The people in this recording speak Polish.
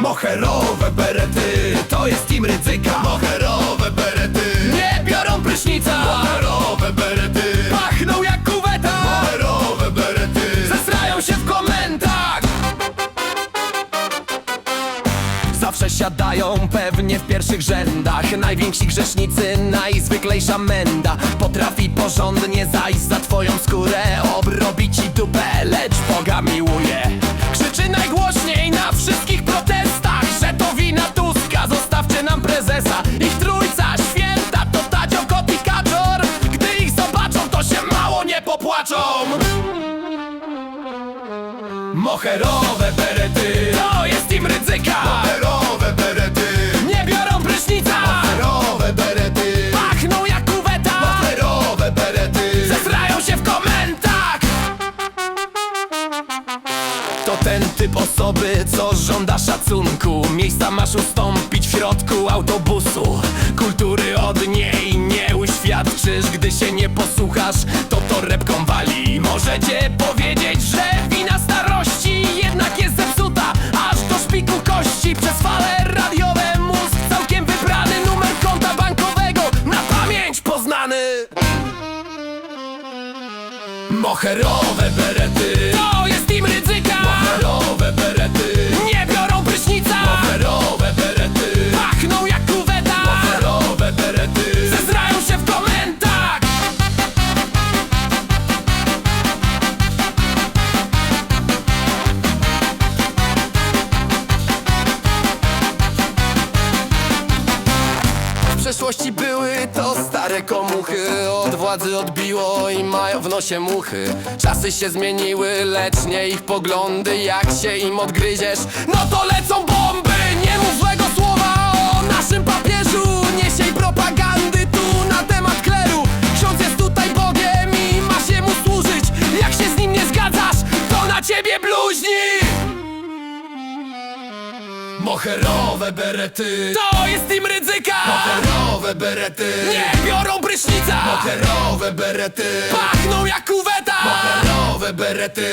Moherowe berety, to jest team ryzyka. Moherowe berety, nie biorą prysznica. Moherowe berety, pachną jak kuweta. Moherowe berety, zesrają się w komentarzach Zawsze siadają pewnie w pierwszych rzędach. Najwięksi grzesznicy, najzwyklejsza menda. Potrafi porządnie zajść za twoją skórę Obrobić ci dupę, lecz Boga miłuje. Prezesa. Ich trójca święta to Tadzio, Kot i Kaczor. Gdy ich zobaczą, to się mało nie popłaczą. Moherowe berety To jest im ryzyka. Perowe berety, Nie biorą prysznica. Perowe berety, Pachną jak kuweta. Perowe berety. Zesrają się w komentach. To ten typ osoby, co żąda szacunku. Miejsca masz ustąpić środku autobusu. Kultury od niej nie uświadczysz Gdy się nie posłuchasz, to to repką wali. Możecie powiedzieć, że wina starości Jednak jest zepsuta, aż do szpiku kości Przez fale radiowe mózg całkiem wybrany. Numer konta bankowego na pamięć poznany. Moherowe berety. To jest im ryzyka. Moherowe berety przeszłości były to stare komuchy. Od władzy odbiło i mają w nosie muchy. Czasy się zmieniły, lecz nie ich poglądy. Jak się im odgryziesz, no to lecą bomby! Nie mów złego słowa o naszym papieżu. Nie siej propagandy tu na temat kleru. Ksiądz jest tutaj Bogiem i ma się mu służyć. Jak się z nim nie zgadzasz, to na ciebie bluźni! Moherowe berety. To jest im ryzyka Berety, Nie biorą prysznica. Perowe berety, Pachną jak kuweta. Perowe berety.